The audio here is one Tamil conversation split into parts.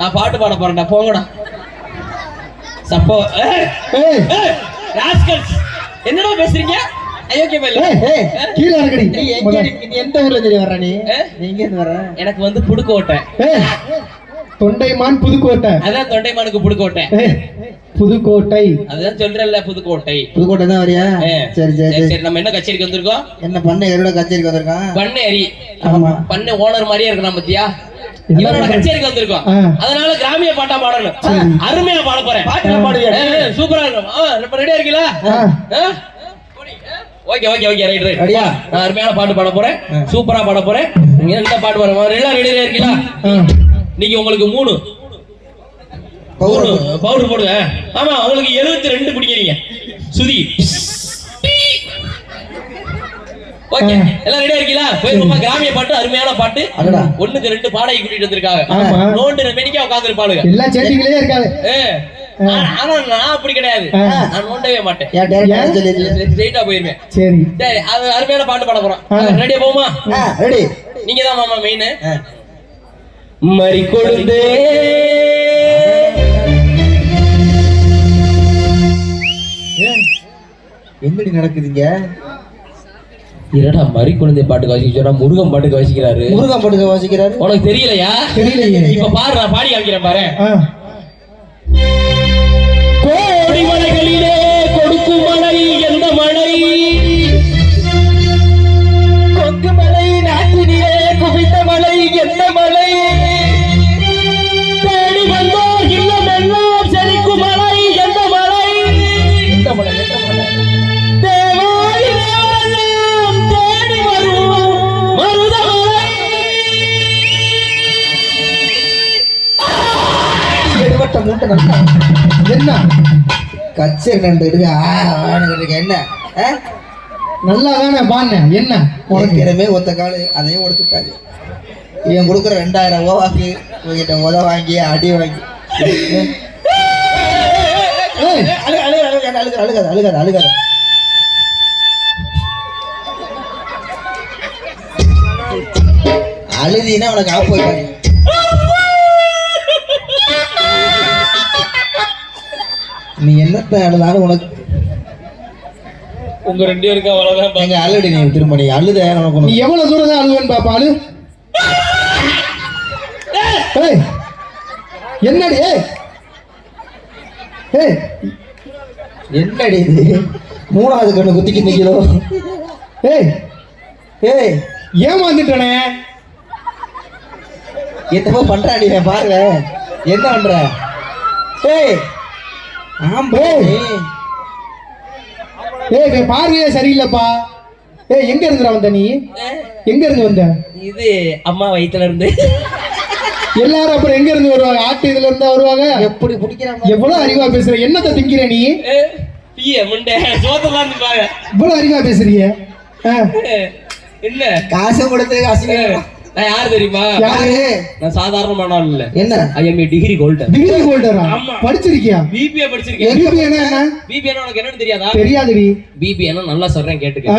நான் பாட்டு பாட போறேன்டா போங்கடா. சப்போ rascals. என்னடா பேசுறீங்க? எந்த ஊர்ல தெரிய வர்ற நீ? எங்க இருந்து வர்ற? எனக்கு வந்து புடுக்கோட்டை தொண்டைமான் புதுக்கோட்டை. அதான் தொண்டைமானுக்கு புடுக்கோட்டை புதுக்கோட்டை. அதுதான் சொல்றேன்ல புதுக்கோட்டை. புதுக்கோட்டை தான் வரியா சரி சரி சரி. நம்ம என்ன கச்சேரிக்கு வந்திருக்கோம்? என்ன பண்ண எரோட கச்சேரிக்கு வந்திருக்கான்? பண்ணை அரி ஆமா. பண்ணை ஓனர் மாதிரியே இருக்கணும் பத்தியா என்ன பண்றது? கச்சேரிக்கு வந்திருக்கோம். அதனால கிராமிய பாட்டா பாடணும். அருமையா பாட போறேன். ஏய், சூப்பரா இருக்கும். இப்ப ரெடியா இருக்கீங்களா. Okay okay okay right right ரெடியா? நான் அருமையான பாட்டு பாட போறேன். சூப்பரா பாட போறேன். நீங்க எந்த பாட்டு பாட எல்லாம் ரெடியா இருக்கீங்களா. நீங்க உங்களுக்கு மூணு. பவுடர் போடுங்க. ஆமா உங்களுக்கு எழுபத்தி ரெண்டு பிடிக்கிறீங்க. சுதி. ஓகே எல்லாம் ரெடியா இருக்கீங்களா? போயிருமா கிராமிய பாட்டு அருமையான பாட்டு. ஒண்ணுக்கு ரெண்டு பாடகை கூட்டிட்டு வந்திருக்காங்க. நோண்டு மெனிக்கா உட்கார்ந்து இருப்பாளுங்க எல்லா சேட்டிங்களே இருக்காது ஆனா நான் அப்படி கிடையாது. நான் நோண்டவே மாட்டேன். போயிருவேன். சரி. சரி அது அருமையான பாட்டு பாட போறோம். ரெடியா போமா ரெடி நீங்க தான் மாமா மெயின் மறி கொழுந்தே என்னடி நடக்குதுங்க? என்னடா மறி குழந்தை பாட்டுக்கு வாசிக்க சொன்னா முருகன் பாட்டுக்கு வாசிக்கிறாரு. முருகன் பாட்டுக்கு வாசிக்கிறாரு? உனக்கு தெரியலையா? தெரியலையே. இப்ப பாரு நான் பாடி காமிக்கிறேன் பாரு. நண்டு இருக்கு. என்ன? நல்லா தானே பாடினேன் என்ன? உனக்கு. ஏற்கனவே ஒத்த காலு அதையும் உடைச்சுட்டாங்க. இவன் கொடுக்குற ரெண்டாயிரம் ரூபாய்க்கு இவங்கிட்ட உத வாங்கி அடி வாங்கி. அழுகாத அழுகாத அழுகாத அழுகாத. அழுதினா உனக்கு ஆப் போய் நீ என்னத்த அழுதாலும் உனக்கு? உங்க ரெண்டு பேருக்கு அவ்வளவுதான் எங்க அழுடி நீ திரும்ப நீ அழுத உனக்கு நீ எவ்வளவு தூரம் தான் அழுவேன்னு பாப்பா அழு. ஏய் என்னடி ஏய். ஏய். என்னடி இது? மூணாவது கண்ணு குத்திக்கு நிக்கிறோம் ஏய். ஏய். ஏமாந்துட்டனே. என்னமோ பண்றாடி பாருங்க என்ன பண்ற? ஏய். ஏய். பார்வையே சரியில்லைப்பா. ஏய் எங்க இருந்துடா வந்த நீ? எங்க இருந்து வந்த? இது அம்மா வயித்துல இருந்து. எல்லாரும் அப்புறம் எங்க இருந்து வருவாங்க? ஆட்டு இதுல இருந்தா வருவாங்க? எப்படி பிடிக்கிறான் எவ்வளவு அறிவா பேசுற? என்னத்த திங்கிற நீ? பிய முண்டை சோத்தலாம் பாரு. இவ்வளவு அறிவா பேசுறீங்க ஆ, என்ன? காசு கொடுத்து காசு நான் யார் தெரியுமா? யாரு? நான் சாதாரணமான ஆள் இல்ல. என்ன? I am degree golden degree ஹோல்டரா. படிச்சிருக்கியா? பிபிஏ படிச்சிருக்கேன். எதுக்கு என்ன? பிபிஏ உனக்கு என்னன்னு தெரியாதா? தெரியாதுடி. பிபிஏ நல்லா சொல்றேன் கேட்டுக்க.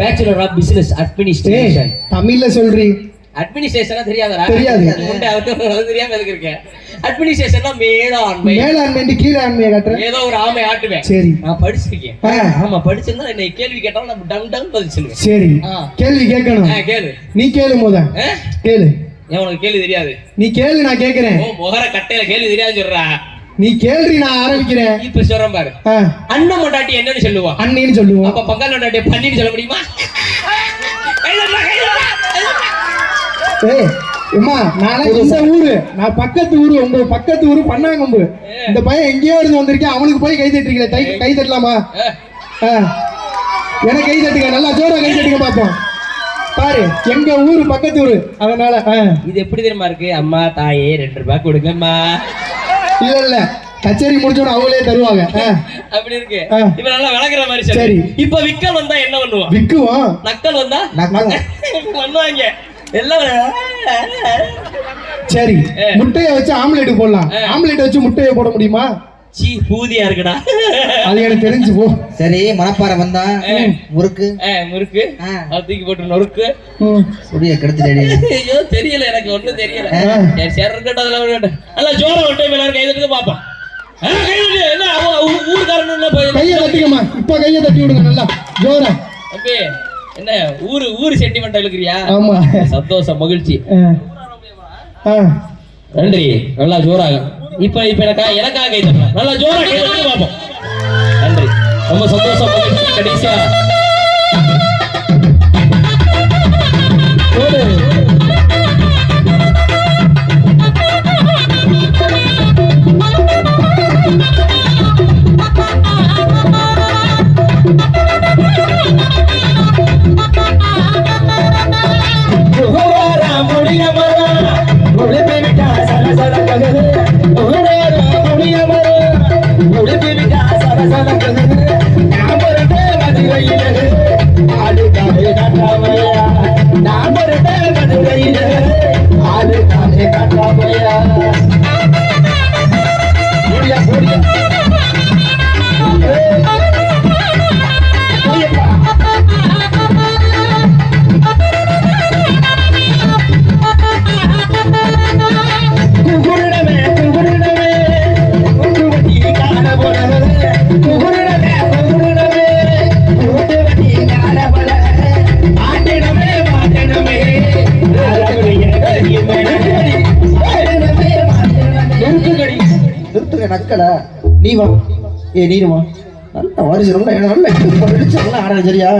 பேச்சுலர் ஆஃப் பிசினஸ் அட்மினிஸ்ட்ரேஷன் தமிழ்ல சொல்றி. அட்மினிஸ்ட்ரேஷனா தெரியாதா. தெரியாது. தெரியாம எதுக்கு இருக்கேன் அட்மினிஸ்ட்ரேஷன்னா மேலாண்மை. மேலாண்மை கீழே ஆண்மையை காட்டுறேன் ஏதோ ஒரு ஆமை ஆட்டுவேன். சரி. நான் படிச்சிருக்கேன். ஆமா படிச்சிருந்தா என்னை கேள்வி கேட்டாலும் நம்ம டம் டம் பதில் சொல்லுவேன். சரி. கேள்வி கேட்கணும். கேளு. நீ கேளு முத. ஆ? கேளு. உனக்கு கேள்வி தெரியாது? நீ கேளு நான் கேக்குறேன் ஓ முகர கட்டையில கேள்வி தெரியாது சொல்றா. நீ கேள்வி நான் ஆரம்பிக்கிறேன். இப்ப சொல்றேன் பாரு. அண்ணன் மொண்டாட்டி என்னன்னு சொல்லுவா. அண்ணின்னு சொல்லுவோம். அப்ப பங்காளி மொண்டாட்டி பண்ணின்னு சொல்ல முடியுமா? ஏய் அம்மா நானே இந்த ஊரு. நான் பக்கத்து ஊரு உங்க பக்கத்து ஊரு பண்ணாங்கம்பு. இந்த பையன் எங்கேயோ இருந்து வந்திருக்கேன். அவனுக்கு போய் கை தட்டுறீங்களே கை கை தட்டலாமா. எனக்கு கை தட்டுங்க நல்லா ஜோரா கை தட்டுங்க பாப்போம். பாரு எங்க ஊரு பக்கத்து ஊரு. அதனால. இது எப்படி தெரியுமா இருக்கு? அம்மா தாயே ரெண்டு ரூபாய் கொடுங்கம்மா. இல்ல இல்ல கச்சேரி முடிச்சோட அவங்களே தருவாங்க. அப்படி இருக்கு. இப்ப நல்லா விளக்குற மாதிரி சரி. இப்ப விக்கல் வந்தா என்ன பண்ணுவான்? விக்குவோம். நக்கல் வந்தா. பண்ணுவாங்க. எல்லாம் சரி. முட்டைய வச்சு ஆம்லெட் போடலாம். ஆம்லெட் வச்சு முட்டைய போட முடியுமா? சீ பூதியா இருக்குடா. அது எனக்கு தெரிஞ்சு போ. சரி மணப்பாறை வந்தான் முறுக்கு. ஆ, முறுக்கு தூக்கி போட்டு நொறுக்கு. சுடிய கெடுத்துட்டடி ஐயோ தெரியல எனக்கு ஒண்ணும் தெரியல. சரி சரி இருக்கட்டும் அதெல்லாம் நல்லா ஜோரம் ஒரு டைம் எல்லாரும் கை தட்டுங்க பாப்போம் ஆ, கை தட்டு என்ன அவ- ஊ- ஊருக்காரனும் போய் கையை தட்டிக்கம்மா. இப்ப கையை தட்டி விடுங்க நல்லா. ஜோரா தம்பி. என்ன ஊரு ஊரு சென்டிமெண்ட் இழுக்கிறியா? ஆமா. சந்தோஷம் மகிழ்ச்சி. நன்றி. நல்லா ஜோராக இப்ப இப்ப எனக்கா எனக்காக தட்டலாம் நல்லா ஜோரா கை தட்டி பாப்போம். நன்றி. ரொம்ப சந்தோஷம் மகிழ்ச்சி. கடைசியா. நீ வா ஏ நீ வா நல்ல வரிசை நல்ல நல்ல நல்ல சரியா?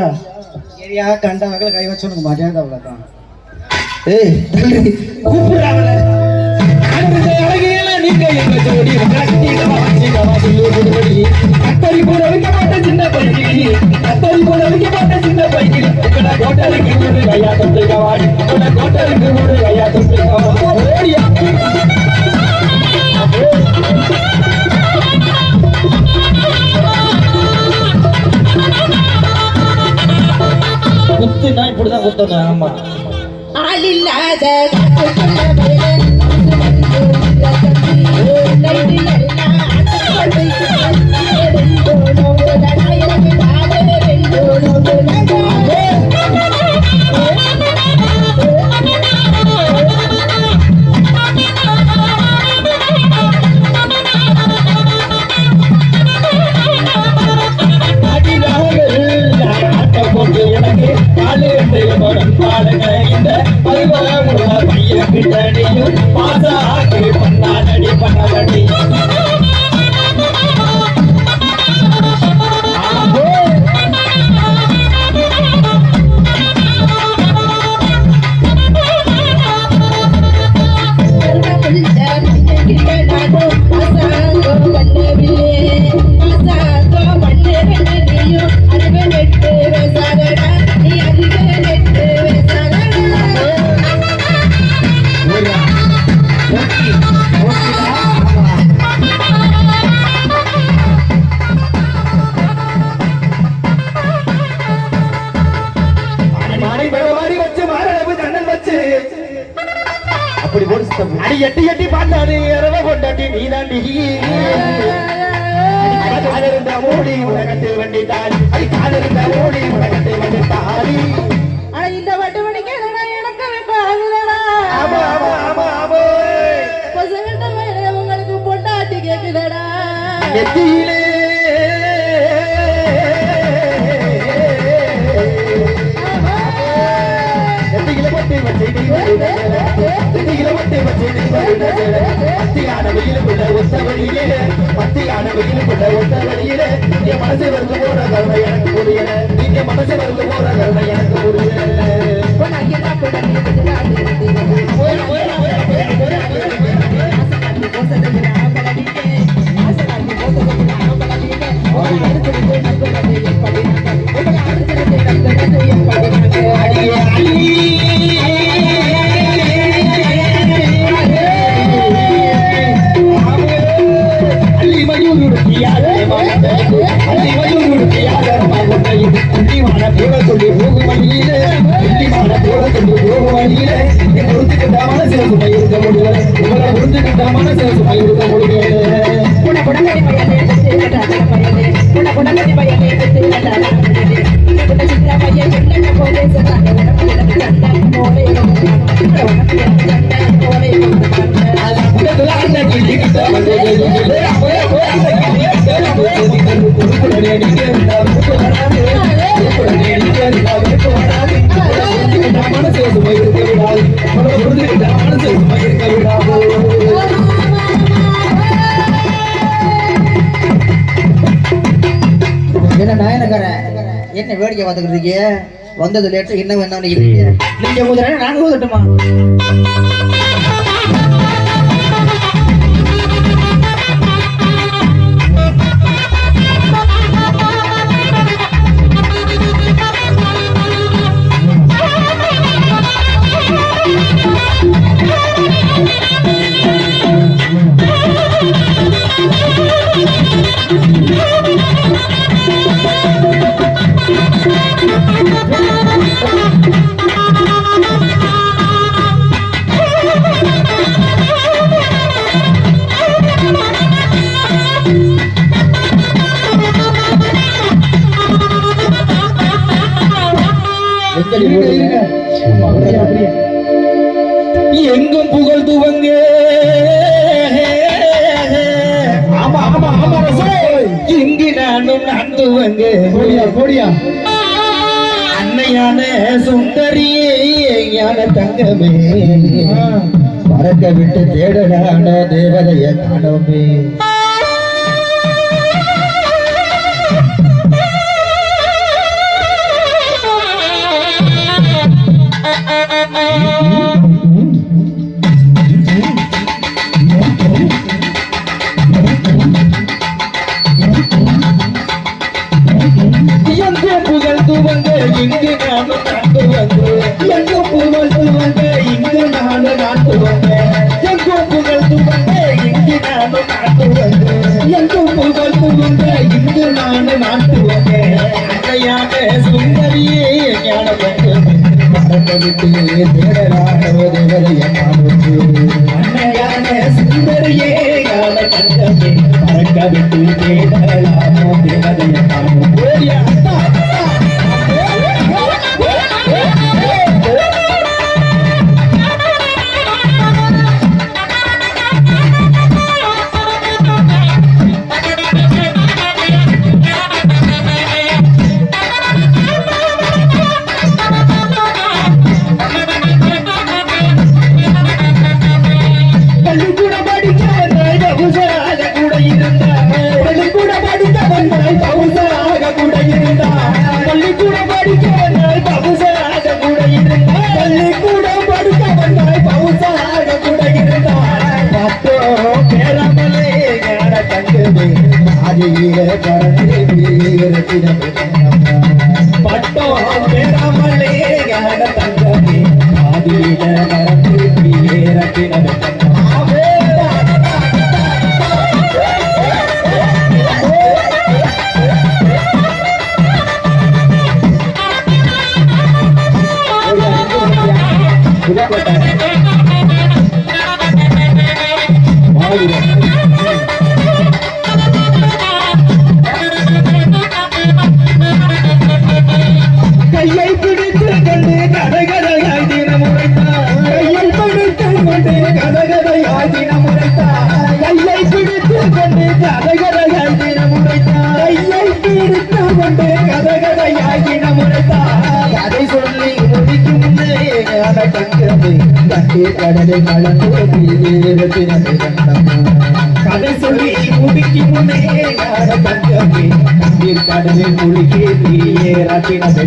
சரியா கண்ட வகையில் கை வச்சு உனக்கு மரியாதை அவ்வளோதான் ஏய் கூப்பிடுறாங்கள. கத்தரி போட வைக்க மாட்டேன் சின்ன பையனி கத்தரி போட வைக்க மாட்டேன் சின்ன பையனி உங்கள கோட்டருக்கு ஒரு கையா தொட்டு கவாடி உங்கள கோட்டருக்கு ஒரு கையா தொட்டு கவாடி குத்துனா இப்படிதான் குத்தணும். ஆமா. ஆளில்லாத சித்தம் அடி எட்டி எட்டி பார்த்தாரு இரவ கொண்டாட்டி நீ தாண்டி காலிருந்த மூடி உலகத்தில் வண்டி தாடி அடி காலிருந்த மூடி உலகத்தில் வண்டி தாடி ஆனா இந்த வட்டு மணிக்கு எனக்கு வைப்ப ஆகுதடா? ஆமா ஆமா ஆமா ஆமா. பசங்கிட்ட மேல உங்களுக்கு நெத்தியிலே நெத்தியில ஒத்த வழியிலே பத்தியான கொண்ட ஒத்த வழியிலே நீங்க மனசு வந்து போற கருணை எனக்கு புரியல நீங்க மனசு வந்து போற கருணை எனக்கு புரியல பொண்டாட்டி வேடிக்கை பார்த்துக்கிறதுக்கு வந்தது லேட்டு என்ன வேணும் நினைக்கிறீங்க நீங்க ஊதுறேன் நாங்க ஊதட்டுமா சுந்தரியே ஞான தங்கமே. மறக்க விட்டு தேடலான தேவதைய காணோமே. இங்கு நான் காட்டு வந்தேன். எங்கும் புகழ் துவங்க இங்கு நான் காட்டு வந்தேன். எங்கும் புகழ் துவங்க இங்கு நான் காட்டு வந்தேன். எங்கும் புகழ் துவங்க இங்கு நான் காட்டு வந்தேன். அதையாக சுந்தரியே ஞான மறந்துவிட்டு தேடலாக தேவதைய காணுச்சு சுந்தரியே ஞான கண்டமே மறக்க கட்டி கடலை குளிக்கே நீயே ராட்டினத்தை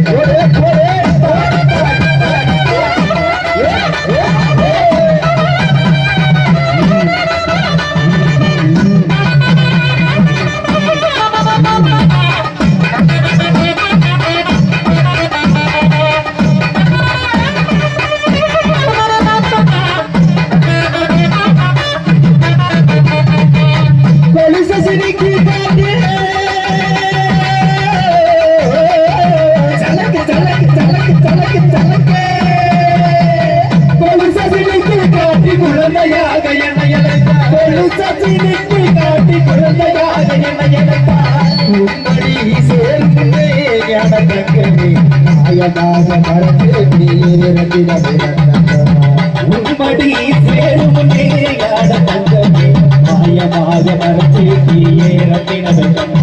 நீரத்தின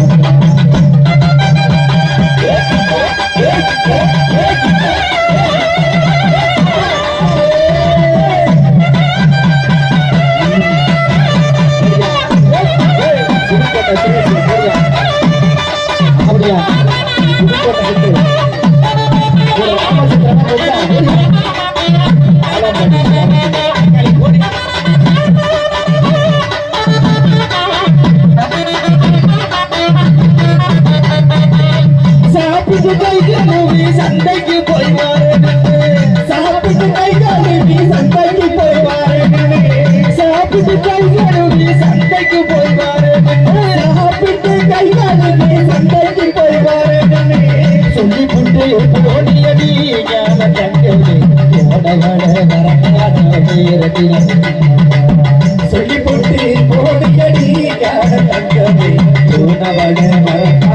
அப்படியா கழுவி சந்தைக்கு போய் சாப்பிட்டு கை கழுவி சந்தைக்கு போய் சாப்பிட்டு கை கழுவி சந்தைக்கு போய் சாப்பிட்டு கை கழுவி சந்தைக்கு போய் சொல்லி கொண்டு போடியடி ஞான கண்டது ஓடவள வரக்கான பேரத்தின சொல்லிவிட்டு போடியடி யார தங்கமே தூணவள மறக்க